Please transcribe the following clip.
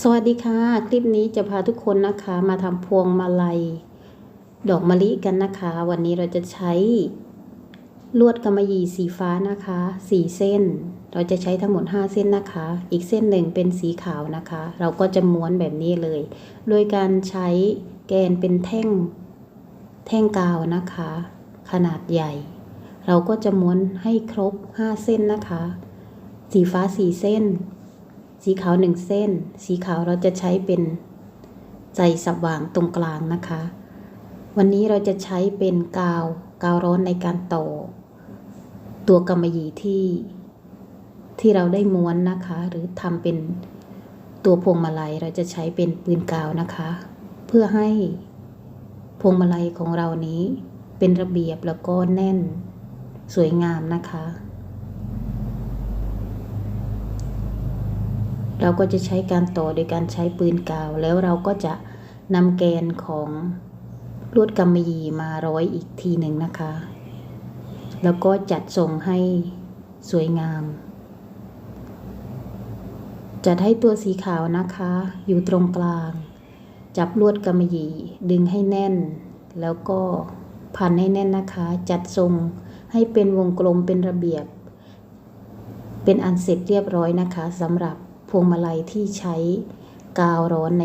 สวัสดีค่ะ คลิปนี้จะพาทุกคนนะคะ มาทำพวงมาลัย ดอกมะลิกันนะคะ วันนี้เราจะใช้ลวดกำมะหยี่สีฟ้านะคะสี่เส้น เราจะใช้ทั้งหมด 5 เส้นนะคะ อีกเส้นหนึ่งเป็นสีขาวนะคะ เราก็จะม้วนแบบนี้เลย โดยการใช้แกนเป็นแท่งแท่งกาวนะคะ ขนาดใหญ่ เราก็จะม้วนให้ครบ 5 เส้นนะคะ สีฟ้า 4 เส้น สีขาวหนึ่งเส้น สีขาวเราจะใช้เป็นใจสว่างตรงกลางนะคะ วันนี้เราจะใช้เป็นกาวกาวร้อนในการต่อ ตัวกำมะหยี่ที่ที่เราได้ม้วนนะคะ หรือทำเป็นตัวพวงมาลัยเราจะใช้เป็นปืนกาวนะคะ เพื่อให้พวงมาลัยของเรานี้เป็นระเบียบแล้วก็แน่น สวยงามนะคะ เราก็จะใช้การต่อโดยการใช้ปืนกาว แล้วเราก็จะนำแกนของลวดกำมะหยี่มาร้อยอีกทีหนึ่งนะคะ แล้วก็จัดทรงให้สวยงาม จัดให้ตัวสีขาวนะคะ อยู่ตรงกลาง จับลวดกำมะหยี่ดึงให้แน่น แล้วก็พันให้แน่นนะคะ จัดทรงให้เป็นวงกลมเป็นระเบียบ เป็นอันเสร็จเรียบร้อยนะคะสำหรับ พวงมาลัยที่ใช้กาวร้อนใน